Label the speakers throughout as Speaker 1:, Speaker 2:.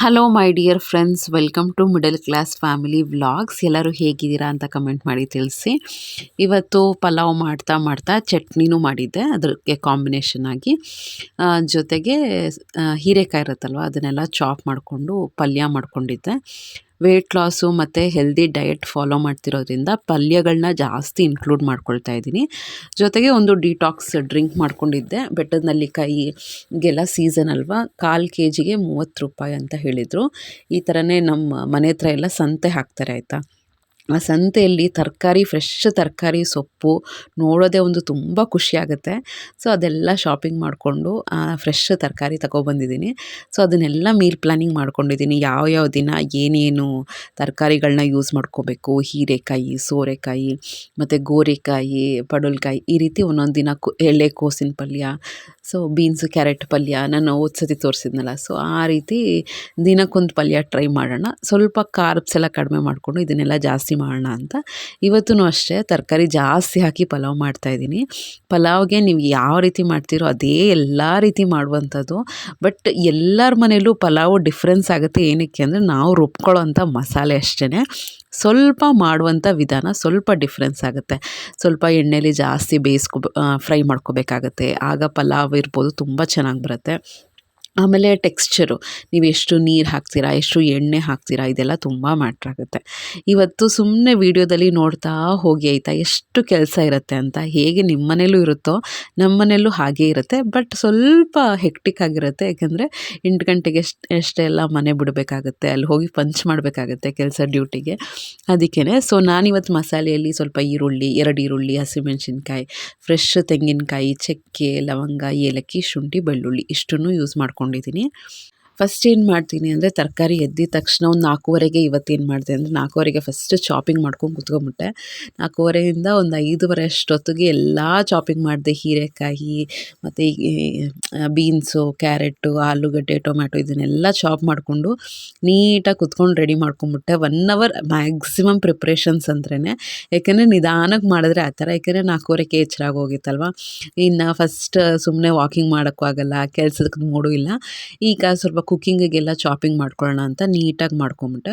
Speaker 1: Hello my dear friends welcome to middle class family vlogs ಎಲ್ಲರೂ ಹೇಗಿದ್ದೀರಾ ಅಂತ comment ಮಾಡಿ ತಿಳಿಸಿ. ಇವತ್ತು ಪಲಾವ್ ಮಾಡ್ತಾ ಮಾಡ್ತಾ ಚಟ್ನಿನೂ ಮಾಡಿದ್ದೆ. ಅದಕ್ಕೆ ಕಾಂಬಿನೇಷನ್ ಆಗಿ ಜೊತೆಗೆ ಹೀರೆಕಾಯಿ ಇರುತ್ತಲ್ವ, ಅದನ್ನೆಲ್ಲ ಚಾಪ್ ಮಾಡಿಕೊಂಡು ಪಲ್ಯ ಮಾಡ್ಕೊಂಡಿದ್ದೆ. ವೆಯ್ಟ್ ಲಾಸು ಮತ್ತು ಹೆಲ್ದಿ ಡಯಟ್ ಫಾಲೋ ಮಾಡ್ತಿರೋದ್ರಿಂದ ಪಲ್ಯಗಳನ್ನ ಜಾಸ್ತಿ ಇನ್ಕ್ಲೂಡ್ ಮಾಡ್ಕೊಳ್ತಾ ಇದ್ದೀನಿ. ಜೊತೆಗೆ ಒಂದು ಡಿಟಾಕ್ಸ್ ಡ್ರಿಂಕ್ ಮಾಡ್ಕೊಂಡಿದ್ದೆ. ಬೆಟ್ಟದ ಕೈಗೆಲ್ಲ ಸೀಸನ್ ಅಲ್ವಾ? ಕಾಲು ಕೆ ಜಿಗೆ ಮೂವತ್ತು ರೂಪಾಯಿ ಅಂತ ಹೇಳಿದರು. ಈ ಥರನೇ ನಮ್ಮ ಮನೆ ಹತ್ರ ಎಲ್ಲ ಸಂತೆ ಹಾಕ್ತಾರೆ, ಆಯಿತಾ? ಆ ಸಂತೆಯಲ್ಲಿ ತರಕಾರಿ ಫ್ರೆಶ್ ತರಕಾರಿ, ಸೊಪ್ಪು ನೋಡೋದೇ ಒಂದು ತುಂಬ ಖುಷಿಯಾಗುತ್ತೆ ಸೊ ಅದೆಲ್ಲ ಶಾಪಿಂಗ್ ಮಾಡಿಕೊಂಡು ಫ್ರೆಶ್ ತರಕಾರಿ ತಗೊಬಂದಿದ್ದೀನಿ. ಸೊ ಅದನ್ನೆಲ್ಲ ಮೀಲ್ ಪ್ಲಾನಿಂಗ್ ಮಾಡ್ಕೊಂಡಿದ್ದೀನಿ. ಯಾವ ಯಾವ ದಿನ ಏನೇನು ತರಕಾರಿಗಳನ್ನ ಯೂಸ್ ಮಾಡ್ಕೋಬೇಕು? ಹೀರೆಕಾಯಿ, ಸೋರೆಕಾಯಿ, ಮತ್ತು ಗೋರೆಕಾಯಿ, ಪಡವಲಕಾಯಿ ಈ ರೀತಿ ಒಂದೊಂದು ದಿನ ಕು ಎಲೆಕೋಸಿನ ಪಲ್ಯ ಸೊ ಬೀನ್ಸು ಕ್ಯಾರೆಟ್ ಪಲ್ಯ ನಾನು ಓದ್ಸತಿ ಸತಿ ತೋರಿಸಿದ್ನಲ್ಲ. ಸೊ ಆ ರೀತಿ ದಿನಕ್ಕೊಂದು ಪಲ್ಯ ಟ್ರೈ ಮಾಡೋಣ. ಸ್ವಲ್ಪ ಕಾರ್ಬ್ಸ್ ಎಲ್ಲ ಕಡಿಮೆ ಮಾಡಿಕೊಂಡು ಇದನ್ನೆಲ್ಲ ಜಾಸ್ತಿ ಮಾಡೋಣ ಅಂತ. ಇವತ್ತೂ ಅಷ್ಟೇ, ತರಕಾರಿ ಜಾಸ್ತಿ ಹಾಕಿ ಪಲಾವ್ ಮಾಡ್ತಾಯಿದ್ದೀನಿ ಪಲಾವ್ಗೆ ನೀವು ಯಾವ ರೀತಿ ಮಾಡ್ತೀರೋ ಅದೇ ಎಲ್ಲ ರೀತಿ ಮಾಡುವಂಥದ್ದು. ಬಟ್ ಎಲ್ಲರ ಮನೆಯಲ್ಲೂ ಪಲಾವು ಡಿಫ್ರೆನ್ಸ್ ಆಗುತ್ತೆ ಏನಕ್ಕೆ ಅಂದರೆ ನಾವು ರುಬ್ಕೊಳ್ಳೋ ಅಂಥ ಮಸಾಲೆ ಅಷ್ಟೇ ಸ್ವಲ್ಪ ಮಾಡುವಂಥ ವಿಧಾನ ಸ್ವಲ್ಪ ಡಿಫ್ರೆನ್ಸ್ ಆಗುತ್ತೆ. ಸ್ವಲ್ಪ ಎಣ್ಣೆಲಿ ಜಾಸ್ತಿ ಬೇಯಿಸ್ಕೊ ಫ್ರೈ ಮಾಡ್ಕೋಬೇಕಾಗತ್ತೆ. ಆಗ ಪಲಾವ್ ಇರ್ಬೋದು, ತುಂಬ ಚೆನ್ನಾಗಿ ಬರುತ್ತೆ. ಆಮೇಲೆ ಟೆಕ್ಸ್ಚರು, ನೀವು ಎಷ್ಟು ನೀರು ಹಾಕ್ತೀರಾ, ಎಷ್ಟು ಎಣ್ಣೆ ಹಾಕ್ತೀರಾ, ಇದೆಲ್ಲ ತುಂಬ ಮ್ಯಾಟ್ರ್ ಆಗುತ್ತೆ. ಇವತ್ತು ಸುಮ್ಮನೆ ವೀಡಿಯೋದಲ್ಲಿ ನೋಡ್ತಾ ಹೋಗಿ ಆಯಿತಾ, ಎಷ್ಟು ಕೆಲಸ ಇರುತ್ತೆ ಅಂತ, ಹೇಗೆ ನಿಮ್ಮ ಮನೇಲೂ ಇರುತ್ತೋ ನಮ್ಮ ಮನೇಲೂ ಹಾಗೇ ಇರುತ್ತೆ, ಬಟ್ ಸ್ವಲ್ಪ ಹೆಕ್ಟಿಕ್ ಆಗಿರುತ್ತೆ, ಯಾಕೆಂದರೆ ಎಂಟು ಗಂಟೆಗೆ ಎಷ್ಟು ಎಷ್ಟೆಲ್ಲ ಮನೆ ಬಿಡಬೇಕಾಗುತ್ತೆ, ಅಲ್ಲಿ ಹೋಗಿ ಪಂಚ್ ಮಾಡಬೇಕಾಗುತ್ತೆ ಕೆಲಸ ಡ್ಯೂಟಿಗೆ. ಅದಕ್ಕೇ ಸೊ ನಾನಿವತ್ತು ಮಸಾಲೆಯಲ್ಲಿ ಸ್ವಲ್ಪ ಈರುಳ್ಳಿ, ಎರಡು ಈರುಳ್ಳಿ ಹಸಿಮೆಣಸಿನ್ಕಾಯಿ ಫ್ರೆಶ್ ತೆಂಗಿನಕಾಯಿ, ಚಕ್ಕೆ, ಲವಂಗ, ಏಲಕ್ಕಿ, ಶುಂಠಿ, ಬೆಳ್ಳುಳ್ಳಿ, ಇಷ್ಟನ್ನು ಯೂಸ್ ಮಾಡ್ಕೊಂಡಿದ್ದೀನಿ ಫಸ್ಟ್ ಏನು ಮಾಡ್ತೀನಿ ಅಂದರೆ ತರಕಾರಿ ಎದ್ದಿದ ತಕ್ಷಣ ಒಂದು ನಾಲ್ಕೂವರೆಗೆ ಇವತ್ತೇನು ಮಾಡಿದೆ ಅಂದರೆ ನಾಲ್ಕೂವರೆಗೆ ಫಸ್ಟ್ ಚಾಪಿಂಗ್ ಮಾಡ್ಕೊಂಡು ಕುತ್ಕೊಂಬಿಟ್ಟೆ. ನಾಲ್ಕೂವರೆಯಿಂದ ಒಂದು ಐದೂವರೆ ಅಷ್ಟೊತ್ತಿಗೆ ಎಲ್ಲ ಚಾಪಿಂಗ್ ಮಾಡಿದೆ. ಹೀರೆಕಾಯಿ, ಮತ್ತು ಬೀನ್ಸು ಕ್ಯಾರೆಟು ಆಲೂಗಡ್ಡೆ ಟೊಮ್ಯಾಟೊ ಇದನ್ನೆಲ್ಲ ಚಾಪ್ ಮಾಡಿಕೊಂಡು ನೀಟಾಗಿ ಕುತ್ಕೊಂಡು ರೆಡಿ ಮಾಡ್ಕೊಂಬಿಟ್ಟೆ. ಒನ್ ಅವರ್ ಮ್ಯಾಕ್ಸಿಮಮ್ ಪ್ರಿಪ್ರೇಷನ್ಸ್ ಅಂದ್ರೇ ಯಾಕೆಂದರೆ ನಿಧಾನಕ್ಕೆ ಮಾಡಿದ್ರೆ ಆ ಥರ, ಯಾಕೆಂದರೆ ನಾಲ್ಕೂವರೆಗೆ ಎಚ್ಚರಾಗಿ ಹೋಗಿತ್ತಲ್ವ ಇನ್ನು ಫಸ್ಟ್ ಸುಮ್ಮನೆ ವಾಕಿಂಗ್ ಮಾಡೋಕ್ಕೂ ಆಗಲ್ಲ ಕೆಲಸದ ಮೂಡು ಇಲ್ಲ. ಈಗ ಸ್ವಲ್ಪ ಕುಕ್ಕಿಂಗಿಗೆಲ್ಲ ಚಾಪಿಂಗ್ ಮಾಡ್ಕೊಳ್ಳೋಣ ಅಂತ ನೀಟಾಗಿ ಮಾಡ್ಕೊಂಬಿಟ್ಟು.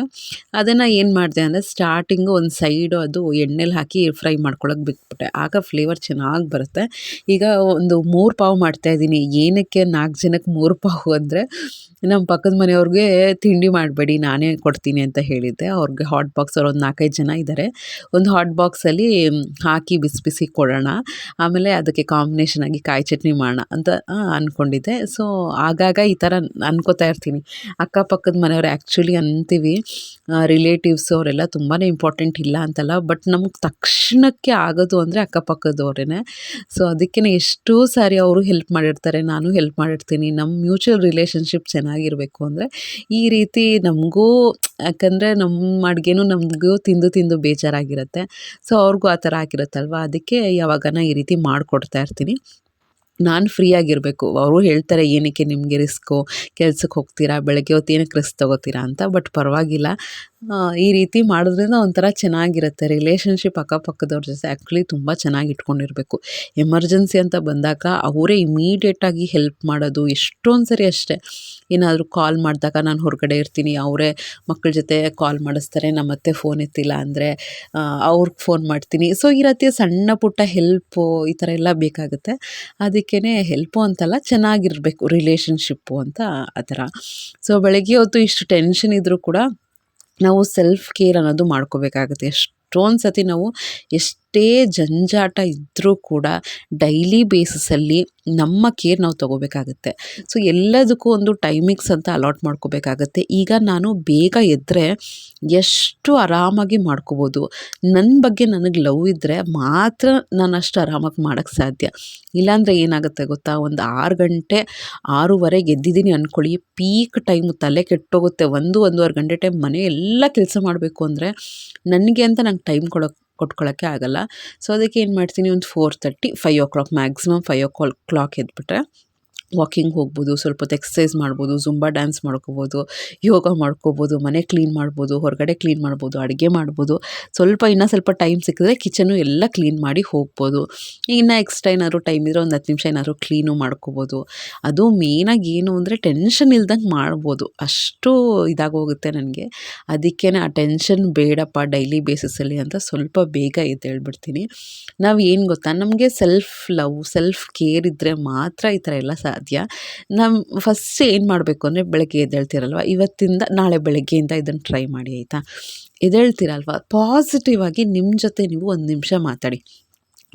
Speaker 1: ಅದನ್ನು ಏನು ಮಾಡಿದೆ ಅಂದರೆ ಸ್ಟಾರ್ಟಿಂಗು ಒಂದು ಸೈಡು ಅದು ಎಣ್ಣೆಲಿ ಹಾಕಿ ಫ್ರೈ ಮಾಡ್ಕೊಳ್ಳೋಕೆ ಬಿಟ್ಬಿಟ್ಟೆ. ಆಗ ಫ್ಲೇವರ್ ಚೆನ್ನಾಗಿ ಬರುತ್ತೆ. ಈಗ ಒಂದು ಮೂರು ಪಾವು ಮಾಡ್ತಾಯಿದ್ದೀನಿ ಏನಕ್ಕೆ ನಾಲ್ಕು ಜನಕ್ಕೆ ಮೂರು ಪಾವು ಅಂದರೆ ನಮ್ಮ ಪಕ್ಕದ ಮನೆಯವ್ರಿಗೆ ತಿಂಡಿ ಮಾಡಬೇಡಿ, ನಾನೇ ಕೊಡ್ತೀನಿ ಅಂತ ಹೇಳಿದ್ದೆ. ಅವ್ರಿಗೆ ಹಾಟ್ ಬಾಕ್ಸ್ ಅವ್ರು ಒಂದು ನಾಲ್ಕೈದು ಜನ ಇದ್ದಾರೆ ಒಂದು ಹಾಟ್ ಬಾಕ್ಸಲ್ಲಿ ಹಾಕಿ ಬಿಸಿ ಬಿಸಿ ಕೊಡೋಣ. ಆಮೇಲೆ ಅದಕ್ಕೆ ಕಾಂಬಿನೇಷನ್ ಆಗಿ ಕಾಯಿ ಚಟ್ನಿ ಮಾಡೋಣ ಅಂತ ಅಂದ್ಕೊಂಡಿದ್ದೆ ಸೊ ಆಗಾಗ ಈ ಥರ ಅನ್ಕೋತಾ ಇರ್ತೀನಿ. ಅಕ್ಕಪಕ್ಕದ ಮನೆಯವ್ರು ಆ್ಯಕ್ಚುಲಿ ಅಂತೀವಿ ರಿಲೇಟಿವ್ಸ್ ಅವರೆಲ್ಲ ತುಂಬಾ ಇಂಪಾರ್ಟೆಂಟ್ ಇಲ್ಲ ಅಂತಲ್ಲ ಬಟ್ ನಮಗೆ ತಕ್ಷಣಕ್ಕೆ ಆಗೋದು ಅಂದರೆ ಅಕ್ಕಪಕ್ಕದವ್ರೇ ಸೊ ಅದಕ್ಕೇ ಎಷ್ಟೋ ಸಾರಿ ಅವರು ಹೆಲ್ಪ್ ಮಾಡಿರ್ತಾರೆ, ನಾನು ಹೆಲ್ಪ್ ಮಾಡಿರ್ತೀನಿ. ನಮ್ಮ ಮ್ಯೂಚುವಲ್ ರಿಲೇಷನ್ಶಿಪ್ ಚೆನ್ನಾಗಿರಬೇಕು ಅಂದರೆ, ಈ ರೀತಿ ನಮಗೂ, ಯಾಕಂದರೆ ನಮ್ಮ ಅಡುಗೆನೂ ನಮಗೂ ತಿಂದು ತಿಂದು ಬೇಜಾರಾಗಿರುತ್ತೆ. ಸೊ ಅವ್ರಿಗೂ ಆ ಥರ ಆಗಿರುತ್ತಲ್ವ? ಅದಕ್ಕೆ ಯಾವಾಗನ ಈ ರೀತಿ ಮಾಡಿಕೊಡ್ತಾ ಇರ್ತೀನಿ. ನಾನು ಫ್ರೀ ಆಗಿರಬೇಕು. ಅವರು ಹೇಳ್ತಾರೆ, ಏನಕ್ಕೆ ನಿಮಗೆ ರಿಸ್ಕು ಕೆಲ್ಸಕ್ಕೆ ಹೋಗ್ತೀರಾ? ಬೆಳಗ್ಗೆ ಹೊತ್ತು ಏನಕ್ಕೆ ರಿಸ್ಕ್ ತೊಗೋತೀರಾ? ಅಂತ ಬಟ್ ಪರವಾಗಿಲ್ಲ. ಈ ರೀತಿ ಮಾಡೋದ್ರಿಂದ ಒಂಥರ ಚೆನ್ನಾಗಿರುತ್ತೆ. ರಿಲೇಷನ್ಶಿಪ್ ಅಕ್ಕಪಕ್ಕದವ್ರ ಜೊತೆ ಆ್ಯಕ್ಚುಲಿ ತುಂಬ ಚೆನ್ನಾಗಿ ಇಟ್ಕೊಂಡಿರಬೇಕು. ಎಮರ್ಜೆನ್ಸಿ ಅಂತ ಬಂದಾಗ ಅವರೇ ಇಮಿಡಿಯೇಟಾಗಿ ಹೆಲ್ಪ್ ಮಾಡೋದು ಎಷ್ಟೊಂದು ಸರಿ ಅಷ್ಟೇ. ಏನಾದರೂ ಕಾಲ್ ಮಾಡಿದಾಗ ನಾನು ಹೊರಗಡೆ ಇರ್ತೀನಿ, ಅವರೇ ಮಕ್ಕಳ ಜೊತೆ ಕಾಲ್ ಮಾಡಿಸ್ತಾರೆ ನಮ್ಮ ಅತ್ತೆ ಫೋನ್ ಎತ್ತಿಲ್ಲ ಅಂದರೆ ಅವ್ರಿಗೆ ಫೋನ್ ಮಾಡ್ತೀನಿ. ಸೊ ಈ ರೀತಿಯ ಸಣ್ಣ ಪುಟ್ಟ ಹೆಲ್ಪು ಈ ಥರ ಎಲ್ಲ ಬೇಕಾಗುತ್ತೆ. ಅದಕ್ಕೇ ಹೆಲ್ಪು ಅಂತಲ್ಲ ಚೆನ್ನಾಗಿರಬೇಕು ರಿಲೇಷನ್ಶಿಪ್ಪು ಅಂತ ಆ ಥರ. ಸೊ ಬೆಳಗ್ಗೆ ಹೊತ್ತು ಇಷ್ಟು ಟೆನ್ಷನ್ ಇದ್ದರೂ ಕೂಡ ನಾವು ಸೆಲ್ಫ್ ಕೇರ್ ಅನ್ನೋದು ಮಾಡ್ಕೋಬೇಕಾಗುತ್ತೆ. ಎಷ್ಟೊಂದು ಸತಿ ನಾವು ಎಷ್ಟೇ ಜಂಜಾಟ ಇದ್ದರೂ ಕೂಡ ಡೈಲಿ ಬೇಸಿಸಲ್ಲಿ ನಮ್ಮ ಕೇರ್ ನಾವು ತಗೋಬೇಕಾಗುತ್ತೆ. ಸೊ, ಎಲ್ಲದಕ್ಕೂ ಒಂದು ಟೈಮಿಂಗ್ಸ್ ಅಂತ ಅಲಾಟ್ ಮಾಡ್ಕೋಬೇಕಾಗತ್ತೆ. ಈಗ ನಾನು ಬೇಗ ಎದ್ದರೆ ಎಷ್ಟು ಆರಾಮಾಗಿ ಮಾಡ್ಕೋಬೋದು. ನನ್ನ ಬಗ್ಗೆ ನನಗೆ ಲವ್ ಇದ್ದರೆ ಮಾತ್ರ ನಾನು ಅಷ್ಟು ಆರಾಮಾಗಿ ಮಾಡೋಕ್ಕೆ ಸಾಧ್ಯ. ಇಲ್ಲಾಂದರೆ ಏನಾಗುತ್ತೆ ಗೊತ್ತಾ? ಒಂದು ಆರು ಗಂಟೆ ಆರೂವರೆಗೆ ಎದ್ದಿದ್ದೀನಿ ಅಂದ್ಕೊಳ್ಳಿ ಪೀಕ್ ಟೈಮು ತಲೆ ಕೆಟ್ಟೋಗುತ್ತೆ. ಒಂದು, ಒಂದೂವರೆ ಗಂಟೆ ಟೈಮ್ ಮನೆ ಎಲ್ಲ ಕೆಲಸ ಮಾಡಬೇಕು ಅಂದರೆ ನನಗೆ ಅಂತ ನಂಗೆ ಟೈಮ್ ಕೊಡೋಕ್ಕೆ ಕೊಟ್ಕೊಳ್ಳೋಕ್ಕೆ ಆಗಲ್ಲ. ಸೊ ಅದಕ್ಕೆ ಏನು ಮಾಡ್ತೀನಿ ಒಂದು four thirty five o'clock maximum five o'clock ಎದ್ಬಿಟ್ರೆ walking ಹೋಗ್ಬೋದು, ಸ್ವಲ್ಪ ಹೊತ್ತು ಎಕ್ಸಸೈಸ್ ಮಾಡ್ಬೋದು ಜುಂಬಾ ಡ್ಯಾನ್ಸ್ ಮಾಡ್ಕೋಬೋದು, ಯೋಗ ಮಾಡ್ಕೋಬೋದು, ಮನೆ ಕ್ಲೀನ್ ಮಾಡ್ಬೋದು, ಹೊರಗಡೆ ಕ್ಲೀನ್ ಮಾಡ್ಬೋದು, ಅಡುಗೆ ಮಾಡ್ಬೋದು. ಸ್ವಲ್ಪ ಇನ್ನೂ ಸ್ವಲ್ಪ ಟೈಮ್ ಸಿಕ್ಕಿದ್ರೆ ಕಿಚನು ಎಲ್ಲ ಕ್ಲೀನ್ ಮಾಡಿ ಹೋಗ್ಬೋದು. ಇನ್ನು ಎಕ್ಸ್ಟ್ರಾ ಏನಾದ್ರು ಟೈಮ್ ಇದ್ದರೆ ಒಂದು ಹತ್ತು ನಿಮಿಷ ಏನಾದ್ರು ಕ್ಲೀನು ಮಾಡ್ಕೋಬೋದು. ಅದು ಮೇಯ್ನಾಗಿ ಏನು ಅಂದರೆ ಟೆನ್ಷನ್ ಇಲ್ದಂಗೆ ಮಾಡ್ಬೋದು. ಅಷ್ಟು ಇದಾಗೋಗುತ್ತೆ ನನಗೆ. ಅದಕ್ಕೆ ಆ ಟೆನ್ಷನ್ ಬೇಡಪ್ಪ ಡೈಲಿ ಬೇಸಿಸಲ್ಲಿ ಅಂತ ಸ್ವಲ್ಪ ಬೇಗ ಎದ್ದೇಳ್ಬಿಡ್ತೀನಿ ನಾವು ಏನು ಗೊತ್ತಾ? ನಮಗೆ ಸೆಲ್ಫ್ ಲವ್ ಸೆಲ್ಫ್ ಕೇರ್ ಇದ್ದರೆ ಮಾತ್ರ ಈ ಥರ ಎಲ್ಲ ಸಾಧ್ಯ. ನಮ್ಮ ಫಸ್ಟ್ ಏನು ಮಾಡಬೇಕು ಅಂದರೆ ಬೆಳಗ್ಗೆ ಎದ್ದೇಳ್ತೀರಲ್ವ? ಇವತ್ತಿಂದ ನಾಳೆ ಬೆಳಗ್ಗೆಯಿಂದ ಇದನ್ನು ಟ್ರೈ ಮಾಡಿ ಆಯಿತಾ? ಎದ್ದೇಳ್ತೀರಲ್ವ? ಪಾಸಿಟಿವ್ ಆಗಿ ನಿಮ್ಮ ಜೊತೆ ನೀವು ಒಂದು ನಿಮಿಷ ಮಾತಾಡಿ.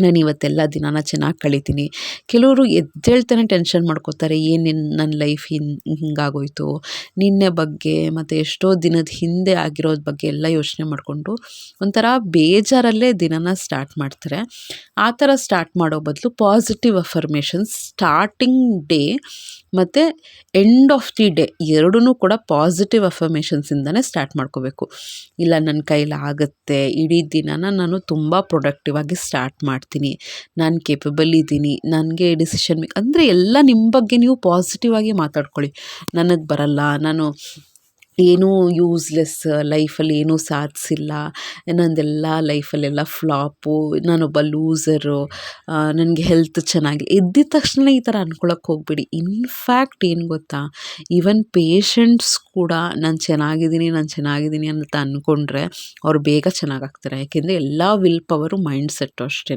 Speaker 1: ನಾನು ಇವತ್ತೆಲ್ಲ ದಿನಾನ ಚೆನ್ನಾಗಿ ಕಳೀತೀನಿ. ಕೆಲವರು ಎದ್ದೇಳ್ತಾನೆ ಟೆನ್ಷನ್ ಮಾಡ್ಕೋತಾರೆ, ಏನು ನನ್ನ ಲೈಫ್ ಹಿಂಗೆ ಹಿಂಗಾಗೋಯ್ತು. ನಿನ್ನೆ ಬಗ್ಗೆ ಮತ್ತು ಎಷ್ಟೋ ದಿನದ ಹಿಂದೆ ಆಗಿರೋದ್ರ ಬಗ್ಗೆ ಎಲ್ಲ ಯೋಚನೆ ಮಾಡಿಕೊಂಡು ಒಂಥರ ಬೇಜಾರಲ್ಲೇ ದಿನನ ಸ್ಟಾರ್ಟ್ ಮಾಡ್ತಾರೆ. ಆ ಥರ ಸ್ಟಾರ್ಟ್ ಮಾಡೋ ಬದಲು ಪಾಸಿಟಿವ್ ಅಫರ್ಮೇಷನ್ಸ್ ಸ್ಟಾರ್ಟಿಂಗ್ ಡೇ ಮತ್ತು ಎಂಡ್ ಆಫ್ ದಿ ಡೇ ಎರಡೂ ಕೂಡ ಪಾಸಿಟಿವ್ ಅಫರ್ಮೇಷನ್ಸಿಂದನೇ ಸ್ಟಾರ್ಟ್ ಮಾಡ್ಕೋಬೇಕು. ಇಲ್ಲ ನನ್ನ ಕೈಲಾಗುತ್ತೆ ಇಡೀ ದಿನನ ನಾನು ತುಂಬ ಪ್ರೊಡಕ್ಟಿವ್ ಆಗಿ ಸ್ಟಾರ್ಟ್ ಮಾಡ್ತೀನಿ. ನಾನು ಕೇಪಬಲ್ ಇದ್ದೀನಿ, ನನಗೆ ಡಿಸಿಷನ್ ಮೇಕ್ ಅಂದರೆ ಎಲ್ಲ ನಿಮ್ಮ ಬಗ್ಗೆ ನೀವು ಪಾಸಿಟಿವ್ ಆಗಿ ಮಾತಾಡ್ಕೊಳ್ಳಿ. ನನಗೆ ಬರಲ್ಲ, ನಾನು ಏನೂ ಯೂಸ್ಲೆಸ್ ಲೈಫಲ್ಲಿ ಏನೂ ಸಾಧಿಸಿಲ್ಲ. ನಂದೆಲ್ಲ ಲೈಫಲ್ಲೆಲ್ಲ ಫ್ಲಾಪು ನಾನೊಬ್ಬ ಲೂಸರು ನನಗೆ ಹೆಲ್ತ್ ಚೆನ್ನಾಗಿ ಎದ್ದಿದ ತಕ್ಷಣ ಈ ಥರ ಅನ್ಕೊಳಕ್ಕೆ ಹೋಗ್ಬೇಡಿ. ಇನ್ಫ್ಯಾಕ್ಟ್ ಏನು ಗೊತ್ತಾ? ಈವನ್ ಪೇಷಂಟ್ಸ್ ಕೂಡ ನಾನು ಚೆನ್ನಾಗಿದ್ದೀನಿ ನಾನು ಚೆನ್ನಾಗಿದ್ದೀನಿ ಅಂತ ಅಂದ್ಕೊಂಡ್ರೆ ಅವ್ರು ಬೇಗ ಚೆನ್ನಾಗಾಗ್ತಾರೆ. ಯಾಕೆಂದರೆ ಎಲ್ಲ ವಿಲ್ ಪವರು ಮೈಂಡ್ ಸೆಟ್ಟು ಅಷ್ಟೇ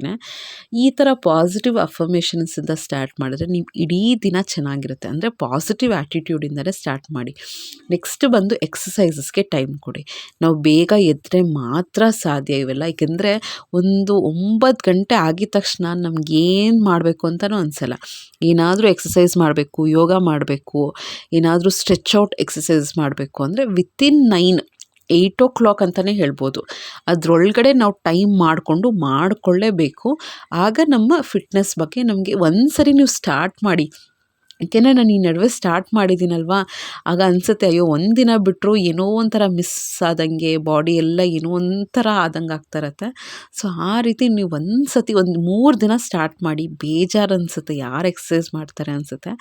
Speaker 1: ಈ ಥರ ಪಾಸಿಟಿವ್ ಅಫರ್ಮೇಷನ್ಸಿಂದ ಸ್ಟಾರ್ಟ್ ಮಾಡಿದ್ರೆ ನೀವು ಇಡೀ ದಿನ ಚೆನ್ನಾಗಿರುತ್ತೆ. ಅಂದರೆ ಪಾಸಿಟಿವ್ ಆ್ಯಟಿಟ್ಯೂಡಿಂದಲೇ ಸ್ಟಾರ್ಟ್ ಮಾಡಿ. ನೆಕ್ಸ್ಟ್ ಬಂದು ಎಕ್ಸಸೈಸಸ್ಗೆ ಟೈಮ್ ಕೊಡಿ. ನಾವು ಬೇಗ ಎದ್ದರೆ ಮಾತ್ರ ಸಾಧ್ಯ ಇವೆಲ್ಲ. ಏಕೆಂದರೆ ಒಂದು ಒಂಬತ್ತು ಗಂಟೆ ಆಗಿದ ತಕ್ಷಣ ನಮಗೇನು ಮಾಡಬೇಕು ಅಂತಲೂ ಅನಿಸಲ್ಲ. ಏನಾದರೂ ಎಕ್ಸಸೈಸ್ ಮಾಡಬೇಕು, ಯೋಗ ಮಾಡಬೇಕು, ಏನಾದರೂ ಸ್ಟ್ರೆಚ್ ಔಟ್ ಎಕ್ಸಸೈಸ್ ಮಾಡಬೇಕು ಅಂದರೆ within nine eight o'clock ಅಂತಲೇ ಹೇಳ್ಬೋದು. ಅದರೊಳಗಡೆ ನಾವು ಟೈಮ್ ಮಾಡಿಕೊಂಡು ಮಾಡಿಕೊಳ್ಳೇಬೇಕು. ಆಗ ನಮ್ಮ ಫಿಟ್ನೆಸ್ ಬಗ್ಗೆ ನಮಗೆ ಒಂದು ಸರಿ ನೀವು ಸ್ಟಾರ್ಟ್ ಮಾಡಿ. ಯಾಕೆಂದರೆ ನಾನು ಈ ನಡುವೆ ಸ್ಟಾರ್ಟ್ ಮಾಡಿದ್ದೀನಲ್ವಾ? ಆಗ ಅನಿಸುತ್ತೆ, ಅಯ್ಯೋ, ಒಂದು ದಿನ ಬಿಟ್ಟರು ಏನೋ ಒಂಥರ ಮಿಸ್ ಆದಂಗೆ ಬಾಡಿ ಎಲ್ಲ ಏನೋ ಒಂಥರ ಆದಂಗೆ ಆಗ್ತಾ ಇರತ್ತೆ. ಸೊ ಆ ರೀತಿ ನೀವು ಒಂದು ಸತಿ ಒಂದು ಮೂರು ದಿನ ಸ್ಟಾರ್ಟ್ ಮಾಡಿ, ಬೇಜಾರು ಅನಿಸುತ್ತೆ, ಯಾರು ಎಕ್ಸಸೈಸ್ ಮಾಡ್ತಾರೆ ಅನಿಸುತ್ತೆ.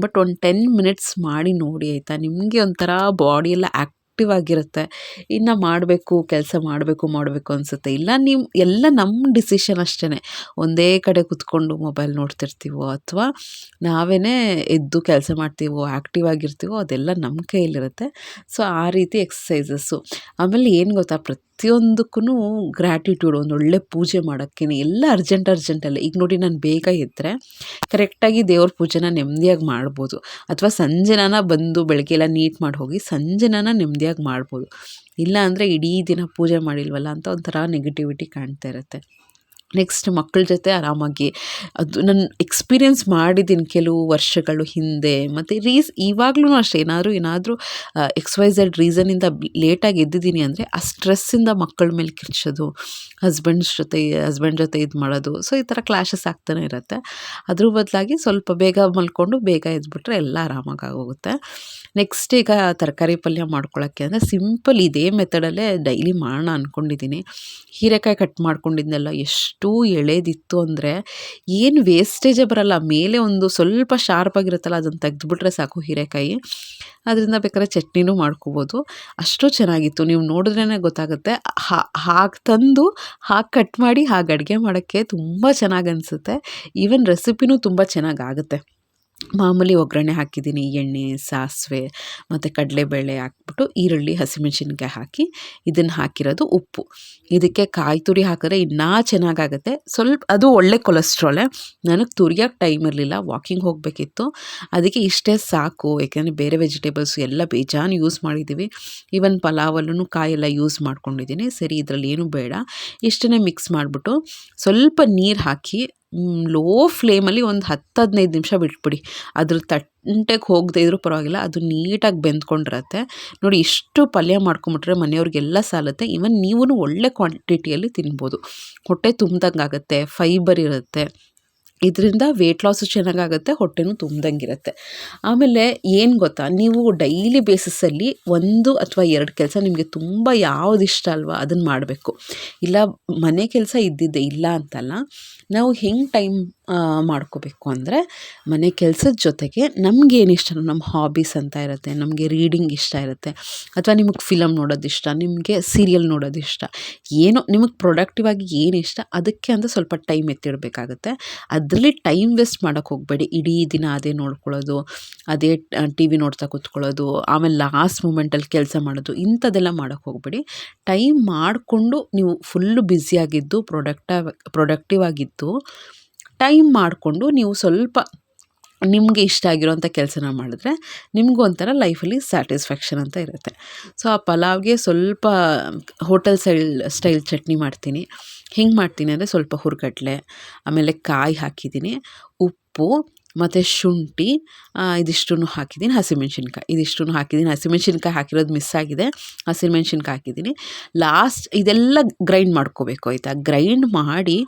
Speaker 1: ಬಟ್ ಒಂದು ಟೆನ್ ಮಿನಿಟ್ಸ್ ಮಾಡಿ ನೋಡಿ, ಆಯಿತಾ? ನಿಮಗೆ ಒಂಥರ ಬಾಡಿ ಎಲ್ಲ ಆ್ಯಕ್ಟಿವ್ ಆಗಿರುತ್ತೆ. ಇನ್ನು ಮಾಡಬೇಕು, ಕೆಲಸ ಮಾಡಬೇಕು ಮಾಡಬೇಕು ಅನಿಸುತ್ತೆ. ಇಲ್ಲ ನಿಮ್ಮ ಎಲ್ಲ ನಮ್ಮ ಡಿಸಿಷನ್ ಅಷ್ಟೇ ಒಂದೇ ಕಡೆ ಕುತ್ಕೊಂಡು ಮೊಬೈಲ್ ನೋಡ್ತಿರ್ತೀವೋ ಅಥವಾ ನಾವೇ ಎದ್ದು ಕೆಲಸ ಮಾಡ್ತೀವೋ ಆ್ಯಕ್ಟಿವ್ ಆಗಿರ್ತೀವೋ ಅದೆಲ್ಲ ನಮ್ಮ ಕೈಯಲ್ಲಿರುತ್ತೆ. ಸೊ ಆ ರೀತಿ ಎಕ್ಸಸೈಸಸ್ಸು ಆಮೇಲೆ ಏನು ಗೊತ್ತಾ ಪ್ರತಿಯೊಂದಕ್ಕೂ ಗ್ರ್ಯಾಟಿಟ್ಯೂಡ್ ಒಂದು ಒಳ್ಳೆ ಪೂಜೆ ಮಾಡೋಕ್ಕೆ ಎಲ್ಲ ಅರ್ಜೆಂಟ್ ಅರ್ಜೆಂಟಲ್ಲೇ ಈಗ ನೋಡಿ ನಾನು ಬೇಗ ಇದ್ದರೆ ಕರೆಕ್ಟಾಗಿ ದೇವ್ರ ಪೂಜೆನ ನೆಮ್ಮದಿಯಾಗಿ ಮಾಡ್ಬೋದು. ಅಥವಾ ಸಂಜೆನ ಬಂದು ಬೆಳಗ್ಗೆ ಎಲ್ಲ ನೀಟ್ ಮಾಡಿ ಹೋಗಿ ಸಂಜೆನ ನೆಮ್ಮದಿಯಾಗಿ ಮಾಡ್ಬೋದು. ಇಲ್ಲ ಅಂದರೆ ಇಡೀ ದಿನ ಪೂಜೆ ಮಾಡಿಲ್ವಲ್ಲ ಅಂತ ಒಂಥರ ನೆಗೆಟಿವಿಟಿ ಕಾಣ್ತಾ ಇರುತ್ತೆ. ನೆಕ್ಸ್ಟ್ ಮಕ್ಕಳ ಜೊತೆ ಆರಾಮಾಗಿ, ಅದು ನಾನು ಎಕ್ಸ್ಪೀರಿಯೆನ್ಸ್ ಮಾಡಿದ್ದೀನಿ ಕೆಲವು ವರ್ಷಗಳು ಹಿಂದೆ. ಮತ್ತು ರೀಸ್ ಇವಾಗಲೂ ಅಷ್ಟೇ, ಏನಾದರೂ ಏನಾದರೂ ಎಕ್ಸ್ ವೈ ಝೆಡ್ ರೀಸನಿಂದ ಲೇಟಾಗಿ ಎದ್ದಿದ್ದೀನಿ ಅಂದರೆ ಆ ಸ್ಟ್ರೆಸ್ಸಿಂದ ಮಕ್ಕಳ ಮೇಲೆ ಕಿರ್ಚೋದು ಹಸ್ಬೆಂಡ್ಸ್ ಜೊತೆ ಹಸ್ಬೆಂಡ್ ಜೊತೆ ಇದು ಮಾಡೋದು. ಸೊ ಈ ಥರ ಕ್ಲಾಶಸ್ ಆಗ್ತಾನೆ ಇರುತ್ತೆ. ಅದ್ರ ಬದಲಾಗಿ ಸ್ವಲ್ಪ ಬೇಗ ಮಲ್ಕೊಂಡು ಬೇಗ ಎದ್ಬಿಟ್ರೆ ಎಲ್ಲ ಆರಾಮಾಗಿ ಆಗೋಗುತ್ತೆ ನೆಕ್ಸ್ಟ್ ಈಗ ತರಕಾರಿ ಪಲ್ಯ ಮಾಡ್ಕೊಳ್ಳೋಕ್ಕೆ ಅಂದರೆ ಸಿಂಪಲ್ ಇದೇ ಮೆಥಡಲ್ಲೇ ಡೈಲಿ ಮಾಡೋಣ ಅಂದ್ಕೊಂಡಿದ್ದೀನಿ ಹೀರೆಕಾಯಿ ಕಟ್ ಮಾಡ್ಕೊಂಡಿದ್ದೆಲ್ಲ ಎಷ್ಟು ಎಳೆದಿತ್ತು ಅಂದರೆ ಏನು ವೇಸ್ಟೇಜೇ ಬರಲ್ಲ, ಮೇಲೆ ಒಂದು ಸ್ವಲ್ಪ ಶಾರ್ಪ್ ಆಗಿರುತ್ತಲ್ಲ ಅದನ್ನು ತೆಗೆದುಬಿಟ್ರೆ ಸಾಕು ಹೀರೆಕಾಯಿ. ಅದರಿಂದ ಬೇಕಾದ್ರೆ ಚಟ್ನಿನೂ ಮಾಡ್ಕೋಬೋದು. ಅಷ್ಟು ಚೆನ್ನಾಗಿತ್ತು. ನೀವು ನೋಡಿದ್ರೇ ಗೊತ್ತಾಗುತ್ತೆ. ಹಾಗೆ ತಂದು ಹಾಗೆ ಕಟ್ ಮಾಡಿ ಹಾಗೆ ಅಡುಗೆ ಮಾಡೋಕ್ಕೆ ತುಂಬ ಚೆನ್ನಾಗಿ ಅನಿಸುತ್ತೆ. ಈವನ್ ರೆಸಿಪಿನೂ ತುಂಬ ಚೆನ್ನಾಗಾಗುತ್ತೆ ಮಾಮೂಲಿ ಒಗ್ಗರಣೆ ಹಾಕಿದ್ದೀನಿ, ಎಣ್ಣೆ, ಸಾಸಿವೆ ಮತ್ತು ಕಡಲೆಬೇಳೆ ಹಾಕ್ಬಿಟ್ಟು ಈರುಳ್ಳಿ, ಹಸಿಮೆಣ್ಸಿನ್ಕಾಯಿ ಹಾಕಿ ಇದನ್ನು ಹಾಕಿರೋದು ಉಪ್ಪು. ಇದಕ್ಕೆ ಕಾಯಿ ತುರಿ ಹಾಕಿದ್ರೆ ಇನ್ನೂ ಚೆನ್ನಾಗಾಗುತ್ತೆ. ಸ್ವಲ್ಪ ಅದು ಒಳ್ಳೆ ಕೊಲೆಸ್ಟ್ರಾಲೆ. ನನಗೆ ತುರಿಯೋಕ್ಕೆ ಟೈಮ್ ಇರಲಿಲ್ಲ, ವಾಕಿಂಗ್ ಹೋಗಬೇಕಿತ್ತು. ಅದಕ್ಕೆ ಇಷ್ಟೇ ಸಾಕು ಏಕೆಂದರೆ ಬೇರೆ ವೆಜಿಟೇಬಲ್ಸ್ ಎಲ್ಲ ಬೇಜಾನು ಯೂಸ್ ಮಾಡಿದ್ದೀವಿ ಈವನ್ ಪಲಾವಲ್ಲೂ ಕಾಯೆಲ್ಲ ಯೂಸ್ ಮಾಡ್ಕೊಂಡಿದ್ದೀನಿ ಸರಿ, ಇದರಲ್ಲಿ ಏನು ಬೇಡ. ಇಷ್ಟನ್ನೇ ಮಿಕ್ಸ್ ಮಾಡಿಬಿಟ್ಟು ಸ್ವಲ್ಪ ನೀರು ಹಾಕಿ ಲೋ ಫ್ಲೇಮಲ್ಲಿ ಒಂದು ಹತ್ತು ಹದಿನೈದು ನಿಮಿಷ ಬಿಟ್ಬಿಡಿ. ಅದ್ರ ತಂಟೆಗೆ ಹೋಗದೇ ಇದ್ರೂ ಪರವಾಗಿಲ್ಲ, ಅದು ನೀಟಾಗಿ ಬೆಂದ್ಕೊಂಡಿರತ್ತೆ. ನೋಡಿ, ಇಷ್ಟು ಪಲ್ಯ ಮಾಡ್ಕೊಂಬಿಟ್ರೆ ಮನೆಯವ್ರಿಗೆಲ್ಲ ಸಾಲುತ್ತೆ. ಈವನ್ ನೀವೂ ಒಳ್ಳೆ ಕ್ವಾಂಟಿಟಿಯಲ್ಲಿ ತಿನ್ಬೋದು. ಹೊಟ್ಟೆ ತುಂಬ್ದಂಗೆ ಆಗುತ್ತೆ ಫೈಬರ್ ಇರುತ್ತೆ. ಇದರಿಂದ ವೇಟ್ ಲಾಸು ಚೆನ್ನಾಗಾಗುತ್ತೆ, ಹೊಟ್ಟೆನೂ ತುಂಬ್ದಂಗಿರುತ್ತೆ. ಆಮೇಲೆ ಏನು ಗೊತ್ತಾ? ನೀವು ಡೈಲಿ ಬೇಸಿಸಲ್ಲಿ ಒಂದು ಅಥವಾ ಎರಡು ಕೆಲಸ ನಿಮಗೆ ತುಂಬ ಯಾವ್ದು ಇಷ್ಟ ಅಲ್ವಾ ಅದನ್ನು ಮಾಡಬೇಕು. ಇಲ್ಲ ಮನೆ ಕೆಲಸ ಇದ್ದಿದ್ದೆ ಇಲ್ಲ ಅಂತಲ್ಲ, ನಾವು ಹೆಂಗೆ ಟೈಮ್ ಮಾಡ್ಕೋಬೇಕು ಅಂದರೆ ಮನೆ ಕೆಲಸದ ಜೊತೆಗೆ ನಮಗೇನು ಇಷ್ಟ ನಮ್ಮ ಹಾಬೀಸ್ ಅಂತ ಇರುತ್ತೆ, ನಮಗೆ ರೀಡಿಂಗ್ ಇಷ್ಟ ಇರುತ್ತೆ, ಅಥವಾ ನಿಮಗೆ ಫಿಲಮ್ ನೋಡೋದು ಇಷ್ಟ, ನಿಮಗೆ ಸೀರಿಯಲ್ ನೋಡೋದು ಇಷ್ಟ, ಏನೋ ನಿಮಗೆ ಪ್ರೊಡಕ್ಟಿವ್ ಆಗಿ ಏನು ಇಷ್ಟ ಅದಕ್ಕೆ ಅಂತ ಸ್ವಲ್ಪ ಟೈಮ್ ಎತ್ತಿಡಬೇಕಾಗುತ್ತೆ. ಅದರಲ್ಲಿ ಟೈಮ್ ವೇಸ್ಟ್ ಮಾಡೋಕ್ಕೆ ಹೋಗಬೇಡಿ, ಇಡೀ ದಿನ ಅದೇ ನೋಡ್ಕೊಳ್ಳೋದು, ಅದೇ ಟಿ ವಿ ನೋಡ್ತಾ ಕೂತ್ಕೊಳ್ಳೋದು, ಆಮೇಲೆ ಲಾಸ್ಟ್ ಮೂಮೆಂಟಲ್ಲಿ ಕೆಲಸ ಮಾಡೋದು, ಇಂಥದ್ದೆಲ್ಲ ಮಾಡೋಕ್ಕೆ ಹೋಗಬೇಡಿ. ಟೈಮ್ ಮಾಡಿಕೊಂಡು ನೀವು ಫುಲ್ಲು ಬ್ಯುಸಿಯಾಗಿದ್ದು ಪ್ರೊಡಕ್ಟ ಪ್ರೊಡಕ್ಟಿವ್ ಆಗಿದ್ದು ಟೈಮ್ ಮಾಡಿಕೊಂಡು ನೀವು ಸ್ವಲ್ಪ ನಿಮಗೆ ಇಷ್ಟ ಆಗಿರೋಂಥ ಕೆಲಸನ ಮಾಡಿದ್ರೆ ನಿಮಗೂ ಒಂಥರ ಲೈಫಲ್ಲಿ ಸ್ಯಾಟಿಸ್ಫ್ಯಾಕ್ಷನ್ ಅಂತ ಇರುತ್ತೆ. ಸೊ, ಆ ಪಲಾವ್ಗೆ ಸ್ವಲ್ಪ ಹೋಟೆಲ್ ಸ್ಟೈಲ್ ಸ್ಟೈಲ್ ಚಟ್ನಿ ಮಾಡ್ತೀನಿ. ಹಿಂಗೆ ಮಾಡ್ತೀನಿ ಅಂದರೆ ಸ್ವಲ್ಪ ಹುರ್ಗಡ್ಲೆ, ಆಮೇಲೆ ಕಾಯಿ ಹಾಕಿದ್ದೀನಿ, ಉಪ್ಪು ಮತ್ತು ಶುಂಠಿ ಇದಿಷ್ಟನ್ನು ಹಾಕಿದ್ದೀನಿ. ಹಸಿಮೆಣ್ಸಿನ್ಕಾಯಿ, ಇದಿಷ್ಟನ್ನು ಹಾಕಿದ್ದೀನಿ. ಹಸಿಮೆಣ್ಸಿನ್ಕಾಯಿ ಹಾಕಿರೋದು ಮಿಸ್ ಆಗಿದೆ. ಹಸಿಮೆಣ್ಸಿನ್ಕಾಯಿ ಹಾಕಿದ್ದೀನಿ. ಲಾಸ್ಟ್ ಇದೆಲ್ಲ ಗ್ರೈಂಡ್ ಮಾಡ್ಕೋಬೇಕು, ಆಯಿತಾ? ಗ್ರೈಂಡ್ ಮಾಡಿ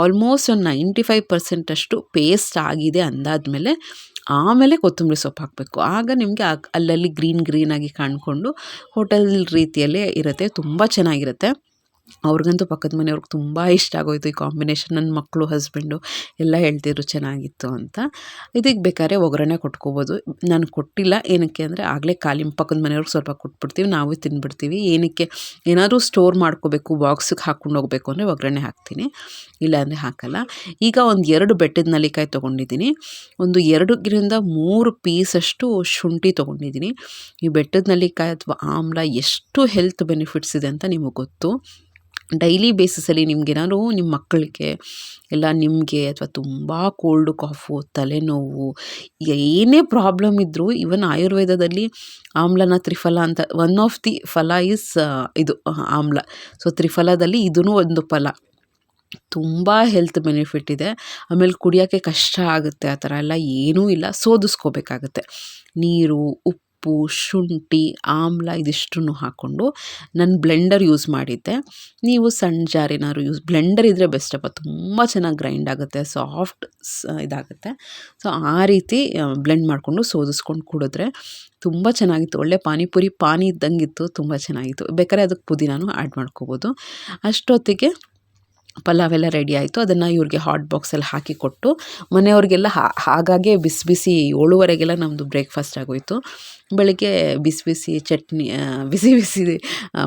Speaker 1: ಆಲ್ಮೋಸ್ಟ್ ಒಂದು ನೈಂಟಿ ಫೈವ್ ಪರ್ಸೆಂಟಷ್ಟು ಪೇಸ್ಟ್ ಆಗಿದೆ ಅಂದಾದಮೇಲೆ ಆಮೇಲೆ ಕೊತ್ತಂಬರಿ ಸೊಪ್ಪು ಹಾಕಬೇಕು. ಆಗ ನಿಮಗೆ ಅಲ್ಲಲ್ಲಿ ಗ್ರೀನ್ ಗ್ರೀನಾಗಿ ಕಾಣಿಕೊಂಡು ಹೋಟೆಲ್ ರೀತಿಯಲ್ಲೇ ಇರುತ್ತೆ. ತುಂಬ ಚೆನ್ನಾಗಿರುತ್ತೆ. ಅವ್ರಿಗಂತೂ ಪಕ್ಕದ ಮನೆಯವ್ರಿಗೆ ತುಂಬ ಇಷ್ಟ ಆಗೋಯ್ತು ಈ ಕಾಂಬಿನೇಷನ್ ನನ್ನ ಮಕ್ಕಳು ಹಸ್ಬೆಂಡು ಎಲ್ಲ ಹೇಳ್ತಿದ್ರು ಚೆನ್ನಾಗಿತ್ತು ಅಂತ. ಇದಕ್ಕೆ ಬೇಕಾದ್ರೆ ಒಗ್ಗರಣೆ ಕೊಟ್ಕೋಬೋದು. ನಾನು ಕೊಟ್ಟಿಲ್ಲ, ಏನಕ್ಕೆ ಅಂದರೆ ಆಗಲೇ ಖಾಲಿ ಪಕ್ಕದ ಮನೆಯವ್ರಿಗೆ ಸ್ವಲ್ಪ ಕೊಟ್ಬಿಡ್ತೀವಿ, ನಾವು ತಿಂದ್ಬಿಡ್ತೀವಿ ಏನಕ್ಕೆ, ಏನಾದರೂ ಸ್ಟೋರ್ ಮಾಡ್ಕೋಬೇಕು ಬಾಕ್ಸಿಗೆ ಹಾಕ್ಕೊಂಡು ಹೋಗಬೇಕು ಅಂದರೆ ಒಗ್ಗರಣೆ ಹಾಕ್ತೀನಿ. ಇಲ್ಲಾಂದರೆ ಹಾಕಲ್ಲ. ಈಗ ಒಂದು ಎರಡು ಬೆಟ್ಟದ ನಲಿಕಾಯಿ ತೊಗೊಂಡಿದ್ದೀನಿ. ಒಂದು ಎರಡರಿಂದ ಮೂರು ಪೀಸಷ್ಟು ಶುಂಠಿ ತೊಗೊಂಡಿದ್ದೀನಿ. ಈ ಬೆಟ್ಟದ ನಲ್ಲಿಕಾಯಿ ಅಥವಾ ಆಮ್ಲ ಎಷ್ಟು ಹೆಲ್ತ್ ಬೆನಿಫಿಟ್ಸ್ ಇದೆ ಅಂತ ನಿಮಗೆ ಗೊತ್ತು. ಡೈಲಿ ಬೇಸಿಸಲ್ಲಿ ನಿಮ್ಗೇನಾದ್ರು ನಿಮ್ಮ ಮಕ್ಕಳಿಗೆ ಎಲ್ಲ ನಿಮಗೆ ಅಥವಾ ತುಂಬ ಕೋಲ್ಡು ಕಾಫು ತಲೆನೋವು ಏನೇ ಪ್ರಾಬ್ಲಮ್ ಇದ್ದರೂ ಇವನ್ ಆಯುರ್ವೇದದಲ್ಲಿ ಆಮ್ಲನ ತ್ರಿಫಲ ಅಂತ one of the phala is ಇದು ಆಮ್ಲ. ಸೊ ತ್ರಿಫಲದಲ್ಲಿ ಇದೂ ಒಂದು ಫಲ. ತುಂಬ ಹೆಲ್ತ್ ಬೆನಿಫಿಟ್ ಇದೆ. ಆಮೇಲೆ ಕುಡಿಯೋಕ್ಕೆ ಕಷ್ಟ ಆಗುತ್ತೆ ಆ ಥರ ಎಲ್ಲ ಏನೂ ಇಲ್ಲ. ಸೋದಿಸ್ಕೋಬೇಕಾಗತ್ತೆ. ನೀರು, ಉಪ್ಪು ಉಪ್ಪು, ಶುಂಠಿ, ಆಮ್ಲ ಇದಿಷ್ಟನ್ನು ಹಾಕ್ಕೊಂಡು ನಾನು ಬ್ಲೆಂಡರ್ ಯೂಸ್ ಮಾಡಿದ್ದೆ. ನೀವು ಸಣ್ಣ ಜಾರ್ ಏನಾದ್ರು ಯೂಸ್, ಬ್ಲೆಂಡರ್ ಇದ್ದರೆ ಅಪ್ಪ. ತುಂಬ ಚೆನ್ನಾಗಿ ಗ್ರೈಂಡ್ ಆಗುತ್ತೆ, ಸಾಫ್ಟ್ ಇದಾಗುತ್ತೆ. ಸೊ, ಆ ರೀತಿ ಬ್ಲೆಂಡ್ ಮಾಡಿಕೊಂಡು ಸೋದಿಸ್ಕೊಂಡು ಕುಡಿದ್ರೆ ತುಂಬ ಚೆನ್ನಾಗಿತ್ತು. ಒಳ್ಳೆ ಪಾನಿಪುರಿ ಪಾನಿ ಇದ್ದಂಗಿತ್ತು, ತುಂಬ ಚೆನ್ನಾಗಿತ್ತು. ಬೇಕಾದ್ರೆ ಅದಕ್ಕೆ ಪುದೀನೂ ಆ್ಯಡ್ ಮಾಡ್ಕೋಬೋದು. ಅಷ್ಟೊತ್ತಿಗೆ ಪಲಾವ್ ಎಲ್ಲ ರೆಡಿ ಆಯಿತು. ಅದನ್ನು ಇವ್ರಿಗೆ ಹಾಟ್ ಬಾಕ್ಸಲ್ಲಿ ಹಾಕಿ ಕೊಟ್ಟು ಮನೆಯವ್ರಿಗೆಲ್ಲ ಹಾಗಾಗೆ ಬಿಸಿ ಬಿಸಿ ಏಳುವರೆಗೆಲ್ಲ ನಮ್ಮದು ಬ್ರೇಕ್ಫಾಸ್ಟ್ ಆಗೋಯಿತು. ಬೆಳಗ್ಗೆ ಬಿಸಿ ಬಿಸಿ ಚಟ್ನಿ ಬಿಸಿ ಬಿಸಿ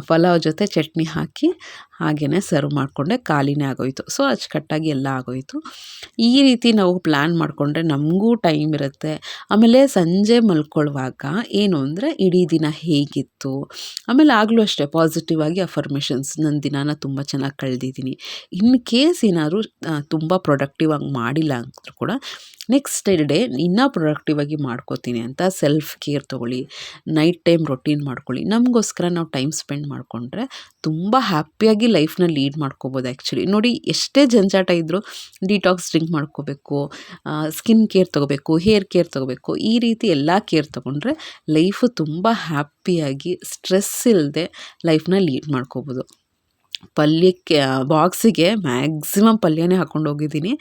Speaker 1: ಪಲಾವ್ ಜೊತೆ ಚಟ್ನಿ ಹಾಕಿ ಹಾಗೆಯೇ ಸರ್ವ್ ಮಾಡಿಕೊಂಡೆ. ಖಾಲಿನೇ ಆಗೋಯಿತು. ಸೊ ಅಚ್ಚುಕಟ್ಟಾಗಿ ಎಲ್ಲ ಆಗೋಯಿತು. ಈ ರೀತಿ ನಾವು ಪ್ಲ್ಯಾನ್ ಮಾಡಿಕೊಂಡ್ರೆ ನಮಗೂ ಟೈಮ್ ಇರುತ್ತೆ. ಆಮೇಲೆ ಸಂಜೆ ಮಲ್ಕೊಳ್ಳುವಾಗ ಏನು ಅಂದರೆ ಇಡೀ ದಿನ ಹೇಗಿತ್ತು? ಆಮೇಲೆ ಆಗಲೂ ಅಷ್ಟೇ ಪಾಸಿಟಿವ್ ಆಗಿ ಅಫರ್ಮೇಷನ್ಸ್ ನನ್ನ ದಿನಾನ ತುಂಬ ಚೆನ್ನಾಗಿ ಕಳೆದಿದ್ದೀನಿ. ಇನ್ ಕೇಸ್ ಏನಾದರೂ ತುಂಬ ಪ್ರೊಡಕ್ಟಿವ್ ಆಗಿ ಮಾಡಿಲ್ಲ ಅಂದರೂ ಕೂಡ ನೆಕ್ಸ್ಟ್ ಡೇ ಇನ್ನೂ ಪ್ರೊಡಕ್ಟಿವ್ ಆಗಿ ಮಾಡ್ಕೋತೀನಿ ಅಂತ ಸೆಲ್ಫ್ ಕೇರ್ ತೊಗೊಳ್ಳಿ. ನೈಟ್ ಟೈಮ್ ರೊಟೀನ್ ಮಾಡ್ಕೊಳ್ಳಿ. ನಮಗೋಸ್ಕರ ನಾವು ಟೈಮ್ ಸ್ಪೆಂಡ್ ಮಾಡಿಕೊಂಡ್ರೆ ತುಂಬ ಹ್ಯಾಪಿಯಾಗಿ ಲೈಫ್ನ ಲೀಡ್ ಮಾಡ್ಕೋಬೋದು ಆ್ಯಕ್ಚುಲಿ ನೋಡಿ, ಎಷ್ಟೇ ಜಂಜಾಟ ಇದ್ದರೂ ಡಿಟಾಕ್ಸ್ ಡ್ರಿಂಕ್ ಮಾಡ್ಕೋಬೇಕು ಸ್ಕಿನ್ ಕೇರ್ ತೊಗೋಬೇಕು ಹೇರ್ ಕೇರ್ ತೊಗೋಬೇಕು, ಈ ರೀತಿ ಎಲ್ಲ ಕೇರ್ ತೊಗೊಂಡ್ರೆ ಲೈಫು ತುಂಬ ಹ್ಯಾಪಿಯಾಗಿ ಸ್ಟ್ರೆಸ್ ಇಲ್ಲದೆ ಲೈಫ್ನ ಲೀಡ್ ಮಾಡ್ಕೋಬೋದು. ಪಲ್ಯಕ್ಕೆ ಬಾಕ್ಸಿಗೆ ಮ್ಯಾಕ್ಸಿಮಮ್ ಪಲ್ಯನೇ ಹಾಕ್ಕೊಂಡು ಹೋಗಿದ್ದೀನಿ.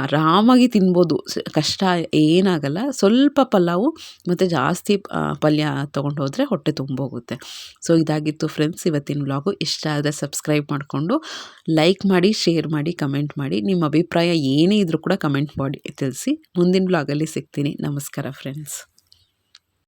Speaker 1: ಆರಾಮಾಗಿ ತಿನ್ಬೋದು. ಕಷ್ಟ ಏನಾಗಲ್ಲ. ಸ್ವಲ್ಪ ಪಲಾವು ಮತ್ತು ಜಾಸ್ತಿ ಪಲ್ಯ ತೊಗೊಂಡು ಹೋದರೆ ಹೊಟ್ಟೆ ತುಂಬೋಗುತ್ತೆ. ಸೊ ಇದಾಗಿತ್ತು ಫ್ರೆಂಡ್ಸ್ ಇವತ್ತಿನ ವ್ಲಾಗು ಇಷ್ಟ ಆದರೆ ಸಬ್ಸ್ಕ್ರೈಬ್ ಮಾಡಿಕೊಂಡು ಲೈಕ್ ಮಾಡಿ ಶೇರ್ ಮಾಡಿ ಕಮೆಂಟ್ ಮಾಡಿ. ನಿಮ್ಮ ಅಭಿಪ್ರಾಯ ಏನೇ ಇದ್ದರೂ ಕೂಡ ಕಮೆಂಟ್ ಮಾಡಿ, ತಿಳಿಸಿ. ಮುಂದಿನ ವ್ಲಾಗಲ್ಲಿ ಸಿಗ್ತೀನಿ. ನಮಸ್ಕಾರ ಫ್ರೆಂಡ್ಸ್